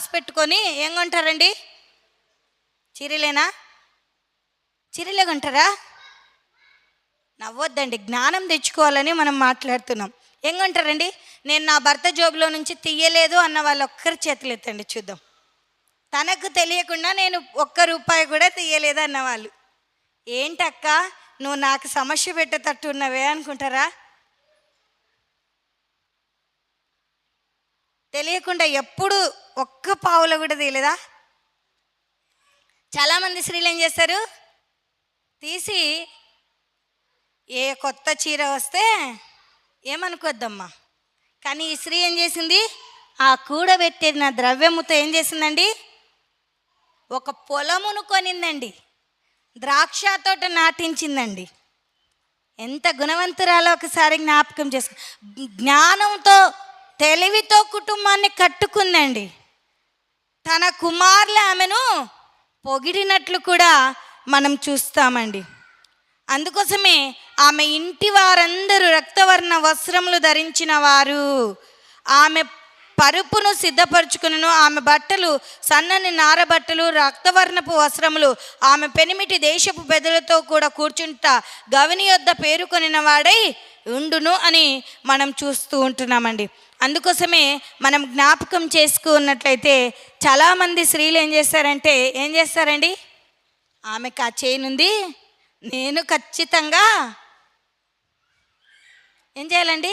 రాసి పెట్టుకొని ఏం కొంటారండి? చీరలేనా? చీరలే కొంటారా? నవ్వొద్దండి. జ్ఞానం తెచ్చుకోవాలని మనం మాట్లాడుతున్నాం. ఏం కొంటారండి? నేను నా భర్త జోబులో నుంచి తీయలేదు అన్న వాళ్ళు ఒక్కరి చేతులు ఎత్తండి చూద్దాం. తనకు తెలియకుండా నేను ఒక్క రూపాయి కూడా తీయలేదు అన్నవాళ్ళు ఏంటక్క? నువ్వు నాకు సమస్య పెట్టేటట్టు ఉన్నవే అనుకుంటారా? తెలియకుండా ఎప్పుడు ఒక్క పావులో కూడా తీయలేదా? చాలామంది స్త్రీలు ఏం చేస్తారు? తీసి ఏ కొత్త చీర వస్తే ఏమనుకోద్దమ్మా కానీ ఈ స్త్రీ ఏం చేసింది? ఆ కూడబెట్టిన ద్రవ్యముతో ఏం చేసిందండి? ఒక పొలమును కొనిందండి. ద్రాక్ష తోట నాటించిందండి. ఎంత గుణవంతురాలో ఒకసారి జ్ఞాపకం చేసుకో జ్ఞానంతో తెలివితో కుటుంబాన్ని కట్టుకుందండి. తన కుమారులు ఆమెను పొగిడినట్లు కూడా మనం చూస్తామండి. అందుకోసమే ఆమె ఇంటి వారందరూ రక్తవర్ణ వస్త్రములు ధరించిన వారు. ఆమె పరుపును సిద్ధపరచుకును ఆమె బట్టలు సన్నని నార బట్టలు రక్తవర్ణపు వస్త్రములు ఆమె పెనిమిటి దేశపు పెదలతో కూడా కూర్చుంటా గవిని యొద్ద పేరుకొనిన వాడై ఉండును అని మనం చూస్తూ ఉంటున్నామండి. అందుకోసమే మనం జ్ఞాపకం చేసుకున్నట్లయితే చాలామంది స్త్రీలు ఏం చేస్తారంటే ఏం చేస్తారండి? ఆమెకు ఆ చేయనుంది నేను ఖచ్చితంగా ఏం చేయాలండి?